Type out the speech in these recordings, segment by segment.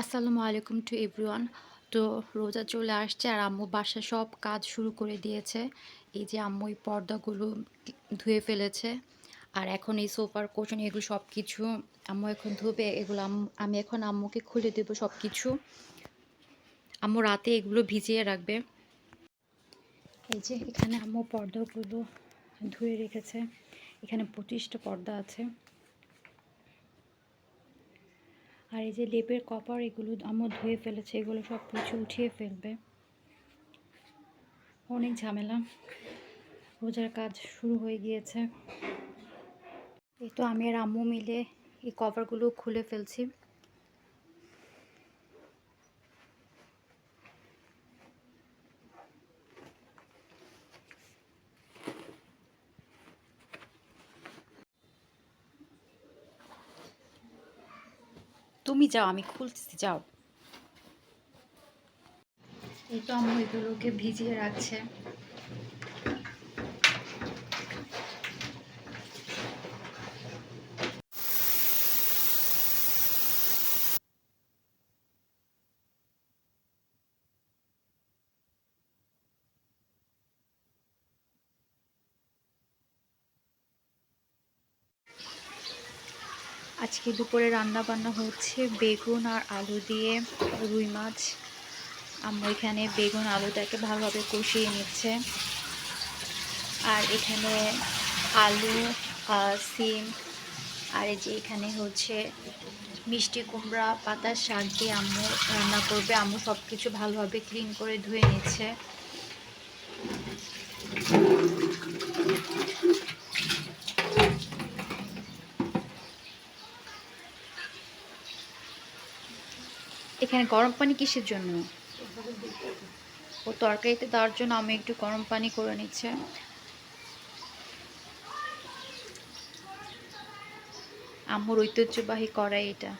আসসালামু আলাইকুম to everyone. তো রোজা চলে আসছে আর আম্মু বাসায় সব কাজ শুরু করে দিয়েছে। এই যে আম্মু এই পর্দাগুলো ধুয়ে ফেলেছে। আর এখন এই সোফার কোশন এগুলো সব কিছু আম্মু এখন ধুবে, এগুলো আমি এখন আম্মুকে খুলে দেবো সব কিছু আম্মু রাতে এগুলো ভিজিয়ে রাখবে। এই যে এখানে আম্মু পর্দাগুলো ধুয়ে রেখেছে। এখানে পঁচিশটা পর্দা আছে। আর এই যে লেপের কপার এগুলো আমার ধুয়ে ফেলেছে, এগুলো সব কিছু উঠিয়ে ফেলবে। অনেক ঝামেলা। রোজার কাজ শুরু হয়ে গিয়েছে। এই তো আমি আর আম্মু মিলে এই কভারগুলো খুলে ফেলছি। তুমি যাও আমি খুলতেছি যাও। এই তো আমার এগুলোকে ভিজিয়ে রাখছে। আজকে দুপুরে রান্না বান্না হচ্ছে বেগুন আর আলু দিয়ে রুই মাছ। আম্মু এখানে বেগুন আলুটাকে ভালোভাবে কষিয়ে নিচ্ছে। আর এখানে আলু সিম, আর এই যে এখানে হচ্ছে মিষ্টি কুমড়া, পাতার শাক দিয়ে আম্মু রান্না করবে। আম্মু সব কিছু ভালোভাবে ক্লিন করে ধুয়ে নিচ্ছে। এখানে গরম পানি কিসের জন্য? ও তরকারিতে দেওয়ার জন্য আমি একটু গরম পানি করে নিচ্ছে। আম্মুর ঐতিহ্যবাহী করাই এটা।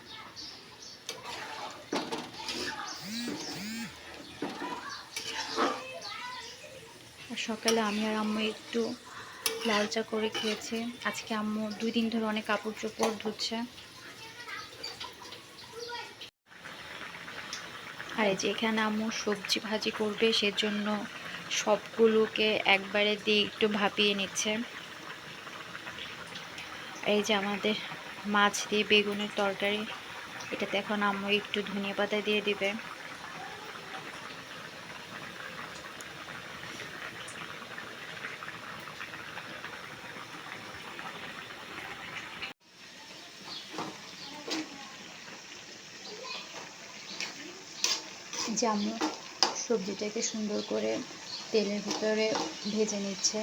সকালে আমি আর আম্মু একটু লাল চা করে খেয়েছি। আজকে আম্মু দুই দিন ধরে অনেক কাপড় চোপড় ধুচ্ছে। আর এই যে আম্মু সবজি ভাজি করবে, সেজন্য সবগুলোকে একবারে দিয়ে একটু ভাপিয়ে নিচ্ছে। এই যে আমাদের মাছ দিয়ে বেগুনের তরকারি, এটাতে এখন আম্মু একটু ধনিয়া পাতা দিয়ে দিবে। জামু সবজিটাকে সুন্দর করে তেলের ভিতরে ভেজে নিচ্ছে।